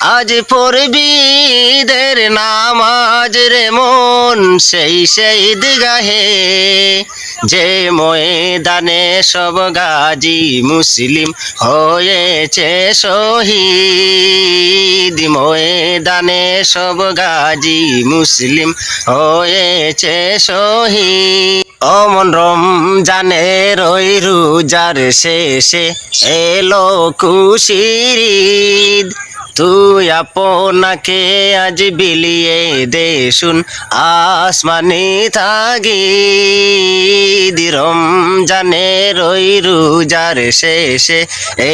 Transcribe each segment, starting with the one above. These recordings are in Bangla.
আজ পড়বিদের নামাজ রে মন, সেই সেই দিগাহে। যে ময়দানে সব গাজী মুসলিম হয়েছে শহীদ। ময়দানে সব গাজী মুসলিম হয়েছে শহীদ। অমন রমজানে রই রোজার শেষে এলো কুশিরিদ তুই আপনাকে আজ বিলিয়ে দে শুন, আসমানি থাকি। দিরম জানে রই রোজার শেষে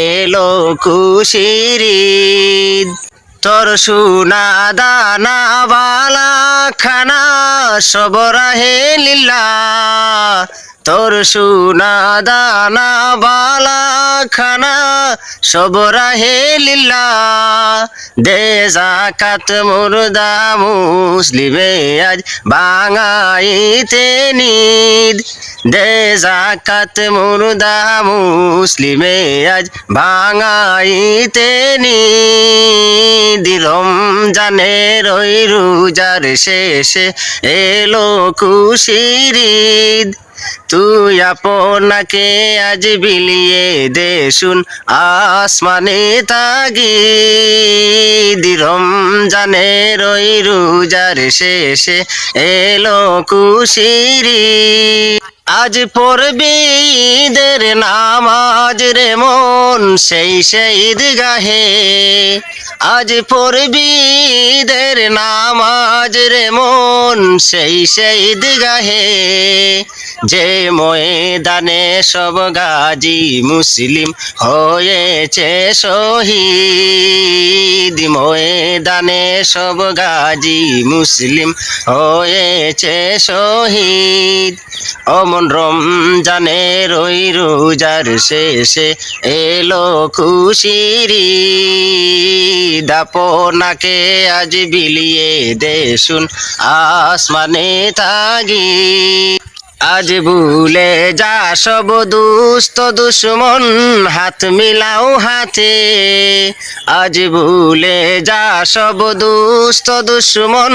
এলো কুশিরিদ তোর সুনা দানা বালা খানা সব রাহে লীলা। তোর সুনা দানা বালা খানা সব রাহে লীলা। দে জাকাত মুর্দা মুসলিমে আজ বাঙাইতে নিদ। দে জাকাত মুর্দা মুসলিমে আজ বাঙাইতে নিদ। রমজানে রই রোজার শেষে এলো কুশিরিদ তুই আপনাকে আজ বিলিয়ে দে শুন, আসমানে তাগি দিরম জানে রই রোজার শেষে এলো কুশিরি আজ পড়বি ঈদের নামাজ রে মন, সেই সেই গাহে আজ পড়বি দের নামাজ রে মন, সেই সেই দিগাহে। যে ময়দানে সব গাজী মুসলিম হয়েছে শহীদ। ময়দানে সব গাজী মুসলিম হয়েছে শহীদ। অমন রমজানে রই রোজার শেষে এলো খুশিরি দাপনাকে আজ বিলিয়ে দে শুন আসমানে থাকি আজ ভুলে যা সব দুস্থ দুশ্মন, হাত মিলাও হাতে। আজ ভুলে যা সব দুস্থ দুশ্মন,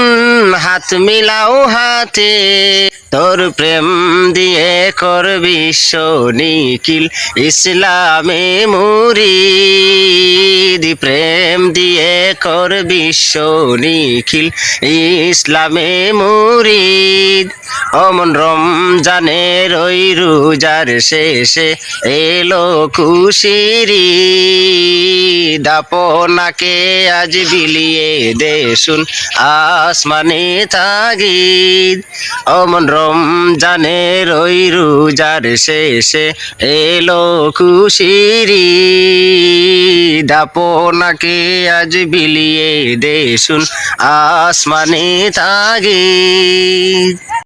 হাত মিলাও হাতে। তোর প্রেম দিয়ে কর বিশ্ব নিখিল ইসলামে মুরিদ। প্রেম দিয়ে কর বিশ্ব নিখিল ইসলামে মুরিদ। অমন রমজানে রই রোজার শেষে এলো খুশিরি। দাপনাকে আজ বিলিয়ে দে শুন আসমানে তাগিদ। অমন রমজানে রই রোজার শেষে এলো খুশিরি। দাপনাকে আজ বিলিয়ে দে শুন আসমানে তাগিদ।